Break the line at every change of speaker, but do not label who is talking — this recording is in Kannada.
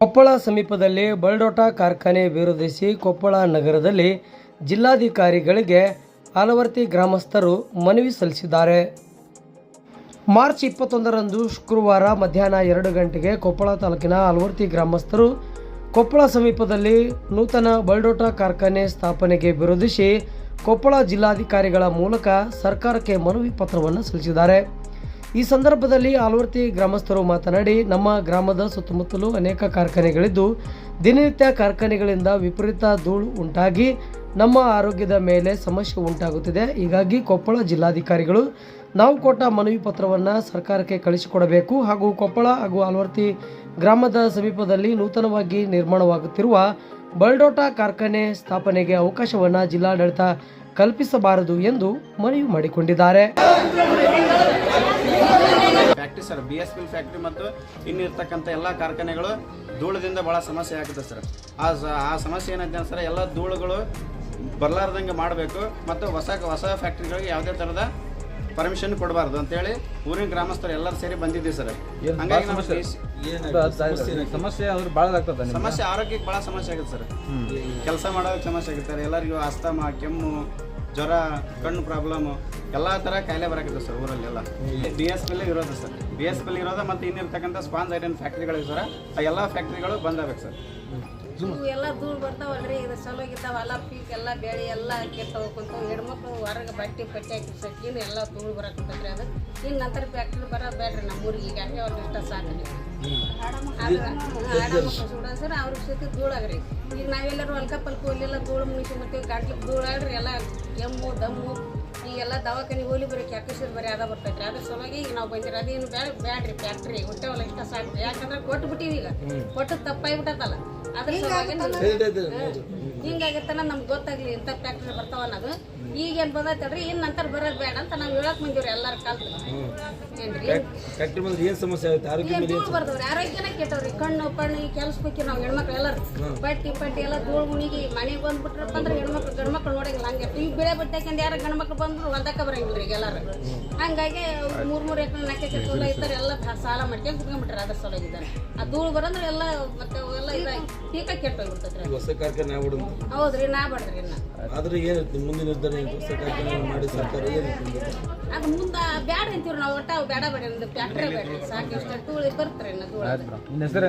ಕೊಪ್ಪಳ ಸಮೀಪದಲ್ಲಿ ಬಲ್ಡೋಟಾ ಕಾರ್ಖಾನೆ ವಿರೋಧಿಸಿ ಕೊಪ್ಪಳ ನಗರದಲ್ಲಿ ಜಿಲ್ಲಾಧಿಕಾರಿಗಳಿಗೆ ಆಲವರ್ತಿ ಗ್ರಾಮಸ್ಥರು ಮನವಿ ಸಲ್ಲಿಸಿದ್ದಾರೆ. ಮಾರ್ಚ್ ಇಪ್ಪತ್ತೊಂದರಂದು ಶುಕ್ರವಾರ ಮಧ್ಯಾಹ್ನ ಎರಡು ಗಂಟೆಗೆ ಕೊಪ್ಪಳ ತಾಲೂಕಿನ ಆಲವರ್ತಿ ಗ್ರಾಮಸ್ಥರು ಕೊಪ್ಪಳ ಸಮೀಪದಲ್ಲಿ ನೂತನ ಬಲ್ಡೋಟಾ ಕಾರ್ಖಾನೆ ಸ್ಥಾಪನೆಗೆ ವಿರೋಧಿಸಿ ಕೊಪ್ಪಳ ಜಿಲ್ಲಾಧಿಕಾರಿಗಳ ಮೂಲಕ ಸರ್ಕಾರಕ್ಕೆ ಮನವಿ ಪತ್ರವನ್ನು ಸಲ್ಲಿಸಿದ್ದಾರೆ. ಈ ಸಂದರ್ಭದಲ್ಲಿ ಆಲ್ವರ್ತಿ ಗ್ರಾಮಸ್ಥರು ಮಾತನಾಡಿ, ನಮ್ಮ ಗ್ರಾಮದ ಸುತ್ತಮುತ್ತಲೂ ಅನೇಕ ಕಾರ್ಖಾನೆಗಳಿದ್ದು, ದಿನನಿತ್ಯ ಕಾರ್ಖಾನೆಗಳಿಂದ ವಿಪರೀತ ಧೂಳು ಉಂಟಾಗಿ, ನಮ್ಮ ಆರೋಗ್ಯದ ಮೇಲೆ ಸಮಸ್ಯೆ ಉಂಟಾಗುತ್ತಿದೆ. ಹೀಗಾಗಿ ಕೊಪ್ಪಳ ಜಿಲ್ಲಾಧಿಕಾರಿಗಳು ನಾವು ಕೊಟ್ಟ ಮನವಿ ಪತ್ರವನ್ನು ಸರ್ಕಾರಕ್ಕೆ ಕಳಿಸಿಕೊಡಬೇಕು. ಹಾಗೂ ಕೊಪ್ಪಳ ಹಾಗೂ ಆಲ್ವರ್ತಿ ಗ್ರಾಮದ ಸಮೀಪದಲ್ಲಿ ನೂತನವಾಗಿ ನಿರ್ಮಾಣವಾಗುತ್ತಿರುವ ಬಲ್ಡೋಟಾ ಕಾರ್ಖಾನೆ ಸ್ಥಾಪನೆಗೆ ಅವಕಾಶವನ್ನು ಜಿಲ್ಲಾಡಳಿತ ಕಲ್ಪಿಸಬಾರದು ಎಂದು ಮನವಿ ಮಾಡಿಕೊಂಡಿದ್ದಾರೆ.
ಫ್ಯಾಕ್ಟ್ರಿ ಸರ್ ಬಿ ಎಸ್ ಪಿಲ್ ಫ್ಯಾಕ್ಟ್ರಿ ಮತ್ತು ಇನ್ನಿರ್ತಕ್ಕಂಥ ಎಲ್ಲ ಕಾರ್ಖಾನೆಗಳು ಧೂಳದಿಂದ ಭಾಳ ಸಮಸ್ಯೆ ಆಗುತ್ತೆ ಸರ್ ಆ ಸ- ಆ ಸಮಸ್ಯೆ ಏನಂತ ಸರ್ ಎಲ್ಲ ಧೂಳುಗಳು ಬರಲಾರ್ದಂಗೆ ಮಾಡಬೇಕು ಮತ್ತು ಹೊಸ ಹೊಸ ಫ್ಯಾಕ್ಟ್ರಿಗಳಿಗೆ ಯಾವುದೇ ಥರದ ಪರ್ಮಿಷನ್ ಕೊಡಬಾರ್ದು ಅಂತೇಳಿ ಊರಿನ ಗ್ರಾಮಸ್ಥರು ಎಲ್ಲರೂ ಸೇರಿ ಬಂದಿದ್ದೀವಿ ಸರ್ ಹಂಗಾಗಿ
ಸಮಸ್ಯೆ? ಅವ್ರು ಭಾಳ ಆಗ್ತದೆ
ಸಮಸ್ಯೆ ಆರೋಗ್ಯಕ್ಕೆ ಭಾಳ ಸಮಸ್ಯೆ ಆಗುತ್ತೆ ಸರ್ ಕೆಲಸ ಮಾಡೋದಕ್ಕೆ ಸಮಸ್ಯೆ ಆಗುತ್ತೆ ಎಲ್ಲರಿಗೂ ಅಸ್ತಮ ಕೆಮ್ಮು ಜ್ವರ ಕಣ್ಣು ಪ್ರಾಬ್ಲಮ್ ಎಲ್ಲ ಥರ ಕಾಯಿಲೆ ಬರಕತ್ತೆ ಸರ್ ಊರಲ್ಲೆಲ್ಲ. ಬಿ ಎಸ್ ಪಿಲ್ ಇರೋದು sir. B S P L ಇರೋದು ಮತ್ತು ಇನ್ನಿರ್ತಕ್ಕಂಥ ಸ್ಪಾನ್ಸ್ ಐಟನ್ ಫ್ಯಾಕ್ಟ್ರಿಗಳಿವೆ ಸರ್ ಆ ಎಲ್ಲ ಫ್ಯಾಕ್ಟ್ರಿಗಳು ಬಂದಾಗಬೇಕು ಸರ್.
ಇವು ಎಲ್ಲ ಧೂಳು ಬರ್ತಾವಲ್ರಿ ಇದು ಚಲೋ ಇದ್ದಾವಲ್ಲ ಪೀಕ್ ಎಲ್ಲ ಬೆಳೆ ಎಲ್ಲ ಕೆಟ್ಟವ ಕುಂತಾವ ಹೆಣ್ಮಕ್ಳು ಹೊರಗೆ ಬಟ್ಟೆ ಪಟ್ಟಿ ಹಾಕಿ ಸಕ್ಕಿನ ಎಲ್ಲ ಧೂಳು ಬರಕತ್ತೈತ್ರಿ ಅದು. ಇನ್ನು ನಂತರ ಫ್ಯಾಕ್ಟ್ರಿ ಬರೋದು ಬೇಡ್ರಿ ನಮ್ಮ ಊರಿಗೆ ಈಗ ಅಷ್ಟೇ ಅವ್ರು ಇಷ್ಟ ಸಾಕು ಸುಡ ಸರ್ ಅವ್ರ ಸತಿ ಧೂಳಾಗ್ರಿ ಈಗ ನಾವೆಲ್ಲರೂ ಹೊಲ್ಕ ಪಲ್ಕ ಹೋಗ್ಲಿಲ್ಲ ಧೂಳು ಮುಗಿಸಿ ಮತ್ತೆ ಗಂಟ್ಲಿಗೆ ಧೂಳಾಗ್ರಿ ಎಲ್ಲ ಎಮ್ಮು ದಮ್ಮು ಈಗೆಲ್ಲ ದವಾಖಾನೆ ಹೋಲಿ ಬರೀ ಕ್ಯಾಪಿಸಿರ್ ಬರೀ ಅದ ಬರ್ತೈತ್ರಿ. ಅದ್ರ ಸಲುವಾಗಿ ಈಗ ನಾವು ಬಂದಿರಿ ಅದೇನು ಬೇಡ ಬ್ಯಾಡ್ರಿ ಫ್ಯಾಕ್ಟ್ರಿ. ಹೊಟ್ಟೆವಲ್ಲ ಇಷ್ಟ ಸಾಕ್ರಿ ಯಾಕಂದ್ರೆ ಕೊಟ್ಟು ಬಿಟ್ಟಿವಿ ಈಗ ಕೊಟ್ಟು ತಪ್ಪಾಗ್ಬಿಟ್ಟತಲ್ಲ ಅದ್ರ ಸಲುವಾಗಿ ಹಿಂಗಾಗತ್ತನ ನಮ್ಗೆ ಗೊತ್ತಾಗ್ಲಿ ಇಂಥ ಫ್ಯಾಕ್ಟ್ರಿ ಬರ್ತಾವ ಅನ್ನೋದು. ಈಗೇನು ಬಂದೈತಲ್ರಿ ಇನ್ನು ನಂತರ ಬರೋದು ಬೇಡ ಅಂತ ನಾವು ಹೇಳಕ್ ಬಂದಿವ್ರಿ ಎಲ್ಲಾರ ಕಲ್ತು
ಫ್ಯಾಕ್ಟ್ರಿ ಬಂದ್ರೆ ಏನು ಸಮಸ್ಯೆ ಆಗುತ್ತೆ? ಆರೋಗ್ಯ
ಏನ್ ಧೂಳು ಬರ್ದವ್ರಿ? ಆರೋಗ್ಯನ ಕೆಟ್ಟವ್ರಿ. ಕಣ್ಣು ಪಣ್ಣು ಈ ಕೆಲ್ಸ ಹೋಗಿ ನಾವು ಹೆಣ್ಮಕ್ಳು ಎಲ್ಲರೂ. ಬಟ್ಟಿ ಪಟ್ಟಿ ಎಲ್ಲ ಧೂಳು ಮುಣಿಗಿ ಮನೆಗೆ ಬಂದ್ಬಿಟ್ರಪ್ಪ ಅಂದ್ರೆ ಹೆಣ್ಮಕ್ಳು ಗಂಡ್ಮಕ್ಳು ನೋಡಂಗಿಲ್ಲ ಹಂಗೆ. ಈಗ ಬೆಳೆ ಬಟ್ಟೆ ಹಾಕ್ಯಂಡು ಯಾರು ಗಂಡ್ಮಕ್ಳು ಬಂದ್ರು ಹೊಲ್ದಕ್ಕೆ ಬರಂಗಿಲ್ಲ ಈಗ ಎಲ್ಲರೂ. ಹಂಗಾಗಿ ಮೂರು ಮೂರು ಎಕರೆ ನಾಲ್ಕು ಎಕರೆ ಹೊಲ ಇರ್ತಾರೆ ಎಲ್ಲ ಸಾಲ ಮಾಡ್ಕೊಂಡು ಕುತ್ಕೊಂಡ್ಬಿಟ್ರೆ ಅದ್ರ ಸಲುವಾಗಿದ್ದಾರೆ ಆ ಧೂಳು ಬರಂದ್ರೆ ಎಲ್ಲ ಮತ್ತೆ ಎಲ್ಲ ಇದಾಗಿ ಟೀಕ ಕೆಟ್ಟೋಗ್ಬಿಡ್ತೈತ್ರಿ.
ಹೊಸ ಕಾರ್ಖಾನೆ ಆಗ್ಬಿಡು
ಹೌದ್ರಿ ನಾ ಬಡ್ದ್ರಿ ಇನ್ನ.
ಆದ್ರೆ ಏನು ಮುಂದಿನ ನಿರ್ಧಾರ ಏನು ಮಾಡಿ ಸರ್ಕಾರ ಏನು
ಅದು ಮುಂದೆ ಬ್ಯಾಡ ಅಂತೀವ್ರಿ ನಾವು ಒಟ್ಟ ಅವು ಬೇಡ ಬೇಡ ಫ್ಯಾಕ್ಟ್ರಿ ಬೇಡ್ರಿ ಸಾಕು ಇಷ್ಟ ಧೂಳು ಬರ್ತಾರೆ
ಹೆಸರು
ನನ್ನ ಹೆಸರು